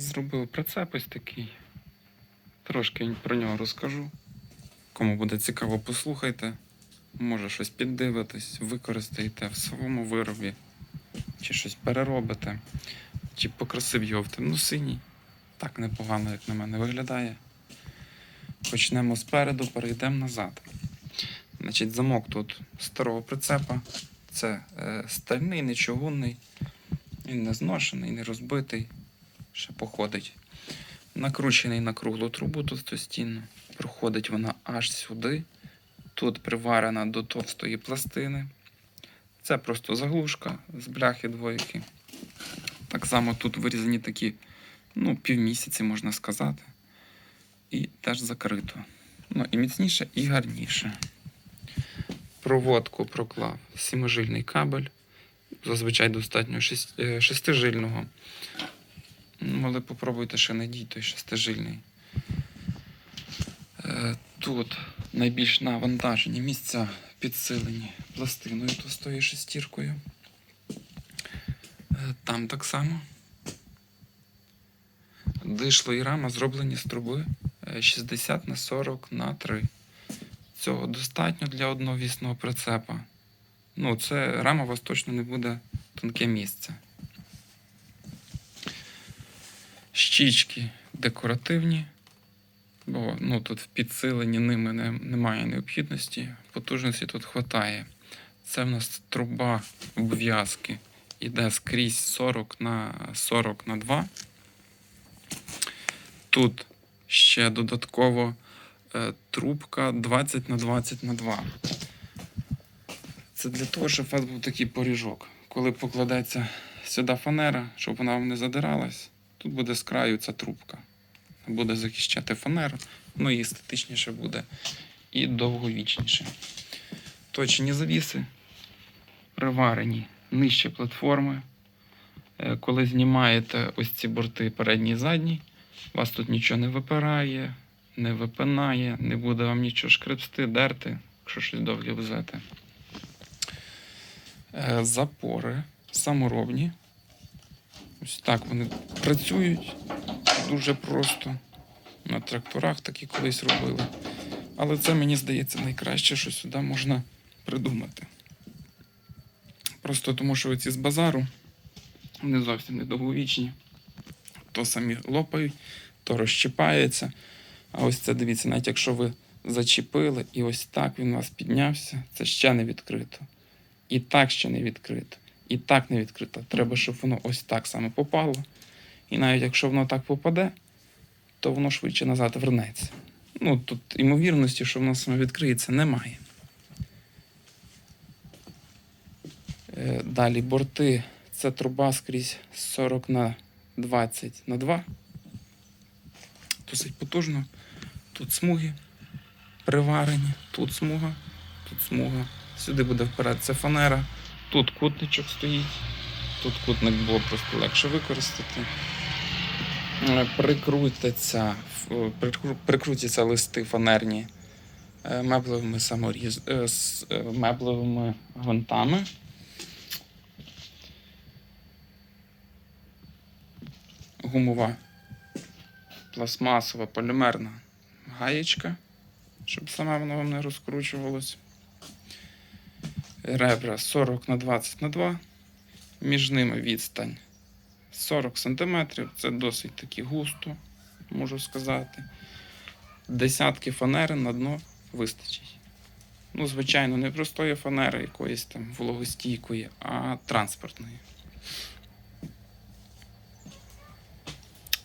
Зробив прицеп ось такий. Трошки про нього розкажу. Кому буде цікаво, послухайте. Може щось піддивитись, використаєте в своєму виробі, чи щось переробите, чи покрасив його в темну синій. Так непогано, як на мене, виглядає. Почнемо спереду, перейдемо назад. Значить, замок тут старого прицепа. Це е, стальний, не чугунний. Він не зношений, не розбитий, ще походить. Накручений на круглу трубу товстостінну. Проходить вона аж сюди. Тут приварена до товстої пластини. Це просто заглушка з бляхи двойки. Так само тут вирізані такі, ну, півмісяці, можна сказати. І теж закрито. Ну, і міцніше, і гарніше. Проводку проклав сіможильний кабель. Зазвичай достатньо е, шестижильного. Ну, але попробуйте ще надій той шестижильний. Е, Тут найбільш навантажені місця підсилені пластиною товстою шестіркою. Е, Там так само. Дишло і рама зроблені з труби е, 60 на 40 на 3. Цього достатньо для одновісного прицепа. Ну, це рама у вас точно не буде тонке місце. Щічки декоративні, бо ну, тут в підсиленні ними не, немає необхідності. Потужності тут вистачає. Це в нас труба обв'язки. Іде скрізь 40 на 40 на 2. Тут ще додатково е, трубка 20 на 20 на 2. Це для того, щоб у вас був такий поріжок. Коли покладеться сюди фанера, щоб вона вам не задиралась, тут буде з краю ця трубка. Буде захищати фанеру, ну і естетичніше буде, і довговічніше. Точені завіси приварені нижче платформи. Е, Коли знімаєте ось ці борти передній і задній, у вас тут нічого не випирає, не випинає, не буде вам нічого шкребсти, дерти, якщо щось довге везете. Е, Запори саморобні. Ось так вони працюють дуже просто. На тракторах такі колись робили. Але це, мені здається, найкраще, що сюди можна придумати. Просто тому, що ці з базару вони зовсім недовговічні. То самі лопають, то розчіпається. А ось це дивіться, навіть якщо ви зачепили, і ось так він у вас піднявся, це ще не відкрито. І так ще не відкрито. І так не відкрито. Треба, щоб воно ось так саме попало. І навіть якщо воно так попаде, то воно швидше назад вернеться. Ну, тут ймовірності, що воно саме відкриється, немає. Е, Далі борти. Це труба скрізь 40 на 20 на 2. Досить потужно. Тут смуги приварені, тут смуга, тут смуга. Сюди буде це фанера. Тут кутничок стоїть. Тут кутник було просто легше використати. Е, Прикрутяться, прикрутяться листи фанерні е, меблевими саморіз, е, з е, меблевими гвинтами. Гумова пластмасова полімерна гаєчка, щоб саме воно вам не розкручувалось. Ребра 40 на 20 на 2. Між ними відстань 40 см. Це досить таки густо, можу сказати. Десятки фанери на дно вистачить. Ну, звичайно, не простої фанери якоїсь там вологостійкої, а транспортної.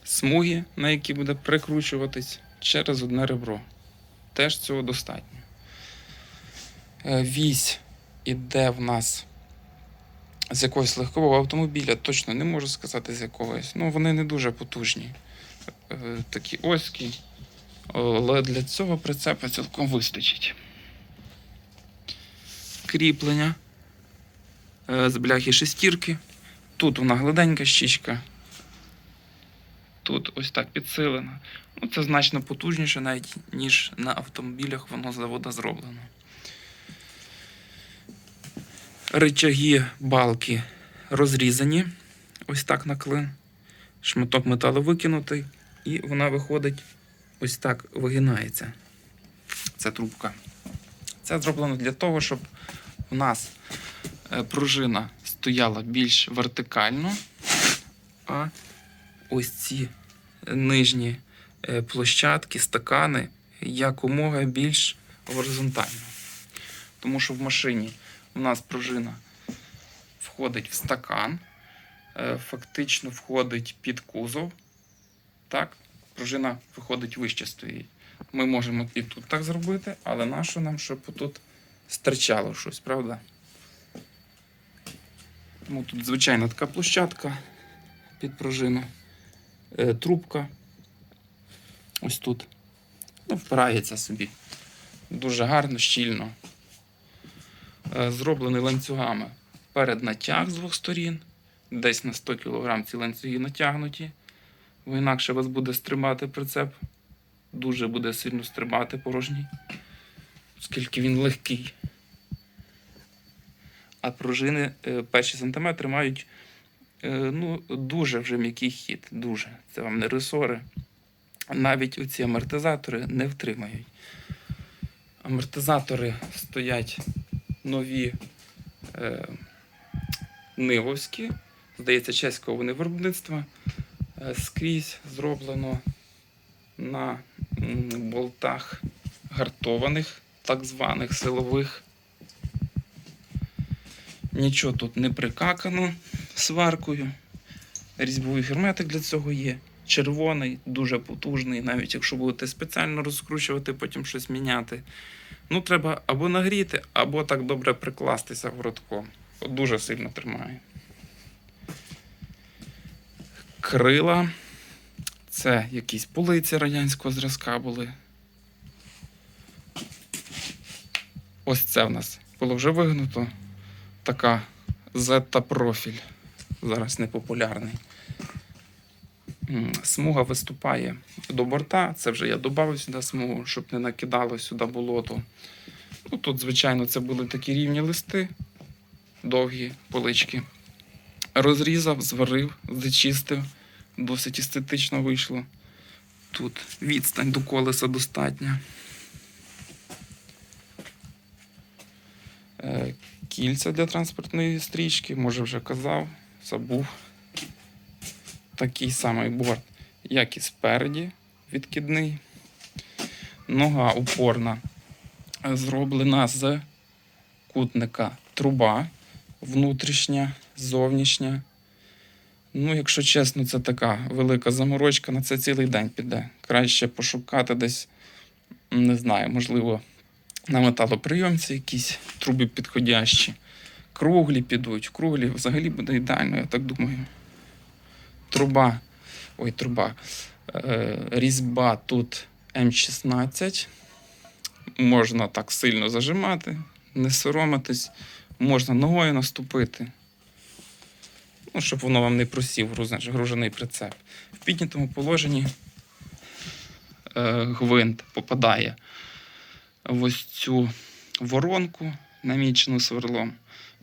Смуги, на які буде прикручуватись через одне ребро. Теж цього достатньо. Е, Вісь іде в нас з якогось легкового автомобіля, точно не можу сказати з якогось. Ну, вони не дуже потужні. Е, Такі оські. Але для цього прицепа цілком вистачить. Кріплення е, з бляхи шестірки. Тут вона гладенька щічка. Тут ось так підсилена. Ну, це значно потужніше, навіть ніж на автомобілях воно з завода зроблено. Ричаги балки розрізані. Ось так на клин. шматок металу викинутий, і вона виходить ось так вигинається. Це трубка. Це зроблено для того, щоб у нас е, пружина стояла більш вертикально, а ось ці нижні е, площадки, стакани якомога більш горизонтально. Тому що в машині у нас пружина входить в стакан, е, фактично входить під кузов. Так, пружина виходить вище стоїть. Ми можемо і тут так зробити, але нащо нам, щоб тут стирчало щось, правда? Тому тут звичайна така площадка під пружину, е, трубка. Ось тут. Ну, впирається собі. Дуже гарно, щільно. Е, Зроблений ланцюгами перед натяг з двох сторін. Десь на 100 кг ці ланцюги натягнуті. Бо інакше вас буде стрибати прицеп. Дуже буде сильно стрибати порожній, оскільки він легкий. А пружини е, перші сантиметри мають е, ну, дуже вже м'який хід. Дуже. Це вам не ресори. Навіть оці амортизатори не втримають. Амортизатори стоять нові е, нивовські. Здається, чеського вони виробництва. Е, скрізь зроблено на болтах гартованих, так званих силових. Нічого тут не прикакано сваркою. Різьбовий герметик для цього є. Червоний, дуже потужний, навіть якщо будете спеціально розкручувати, потім щось міняти. Ну, треба або нагріти, або так добре прикластися горотком. От Дуже сильно тримає. Крила. Це якісь полиці радянського зразка були. Ось це в нас було вже вигнуто. Така зета профіль. Зараз непопулярний. Смуга виступає до борта. Це вже я додав сюди смугу, щоб не накидало сюди болото. Ну, тут, звичайно, це були такі рівні листи, довгі полички. Розрізав, зварив, зачистив. Досить естетично вийшло. Тут відстань до колеса достатня. Е, Кільця для транспортної стрічки, може вже казав, забув. Такий самий борт, як і спереді, відкидний. Нога упорна зроблена з кутника труба внутрішня, зовнішня. Ну, якщо чесно, це така велика заморочка, на це цілий день піде. Краще пошукати десь, не знаю, можливо, на металоприйомці якісь труби підходящі. Круглі підуть. Круглі взагалі буде ідеально, я так думаю. Труба. Ой, труба. Е, різьба тут М16. Можна так сильно зажимати, не соромитись, можна ногою наступити. Ну, щоб воно вам не просів гружений прицеп. В піднятому положенні е, гвинт попадає в ось цю воронку, намічену сверлом.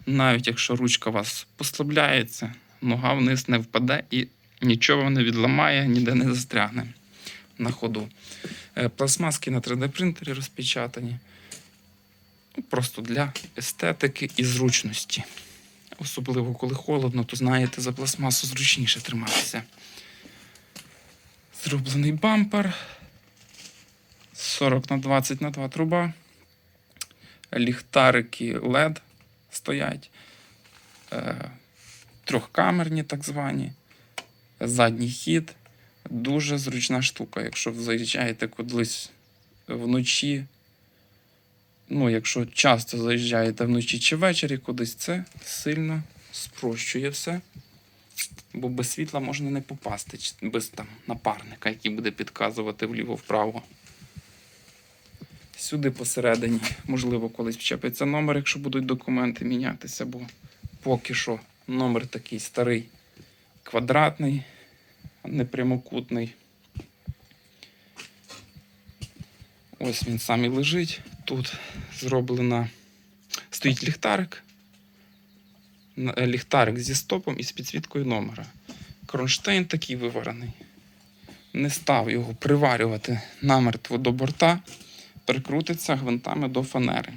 Навіть якщо ручка у вас послабляється, нога вниз не впаде і нічого не відламає, ніде не застрягне на ходу. Е, Пластмаски на 3D принтері розпечатані. Ну, Просто для естетики і зручності. Особливо коли холодно, то знаєте, за пластмасу зручніше триматися. Зроблений бампер. 40 на 20 на 2 труба. Ліхтарики LED стоять. Е, трьохкамерні, так звані. Задній хід. Дуже зручна штука. Якщо ви заїжджаєте кудись вночі. Ну, якщо часто заїжджаєте вночі чи ввечері кудись, це сильно спрощує все. Бо без світла можна не попасти, без там напарника, який буде підказувати вліво-вправо. Сюди посередині, можливо, колись вчепиться номер, якщо будуть документи мінятися, бо поки що номер такий старий, квадратний, а не прямокутний. Ось він сам і лежить. Тут зроблена стоїть ліхтарик. Е, Ліхтарик зі стопом і з підсвіткою номера. Кронштейн такий виварений. Не став його приварювати намертво до борта, прикрутиться гвинтами до фанери.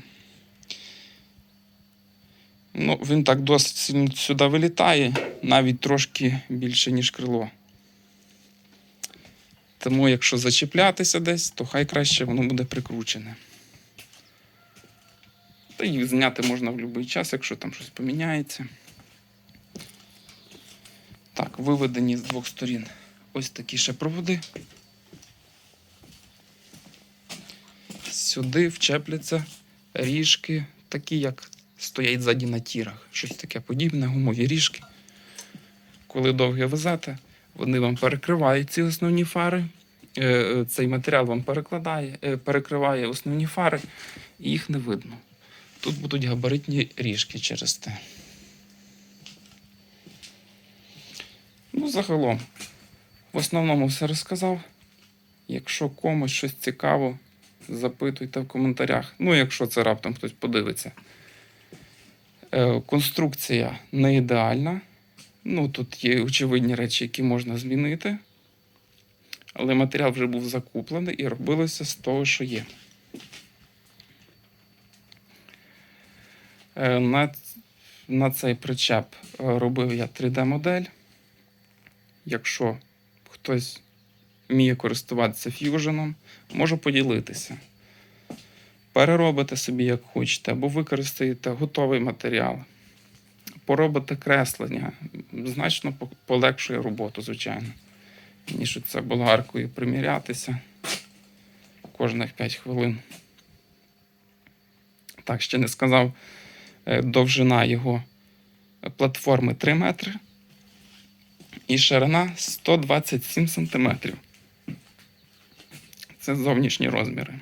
Ну, він так досить сюди вилітає, навіть трошки більше, ніж крило. Тому, якщо зачіплятися десь, то хай краще воно буде прикручене. Та їх зняти можна в будь-який час, якщо там щось поміняється. Так, виведені з двох сторін ось такі ще проводи. Сюди вчепляться ріжки, такі, як стоять ззаді на тірах. Щось таке подібне, гумові ріжки. Коли довге везете, вони вам перекривають ці основні фари. Е, е, Цей матеріал вам перекладає, е, перекриває основні фари, і їх не видно. Тут будуть габаритні ріжки через те. Ну, загалом, в основному все розказав. Якщо комусь щось цікаво, запитуйте в коментарях. Ну, якщо це раптом хтось подивиться. Конструкція не ідеальна. Ну, тут є очевидні речі, які можна змінити. Але матеріал вже був закуплений і робилося з того, що є. Е, На, на цей причеп е, робив я 3D-модель. Якщо хтось вміє користуватися ф'юженом, можу поділитися. Переробите собі як хочете, або використаєте готовий матеріал. Поробите креслення. Значно полегшує роботу, звичайно. Ніж це болгаркою примірятися кожних 5 хвилин. Так, ще не сказав, е, довжина його платформи 3 метри і ширина 127 см. Це зовнішні розміри.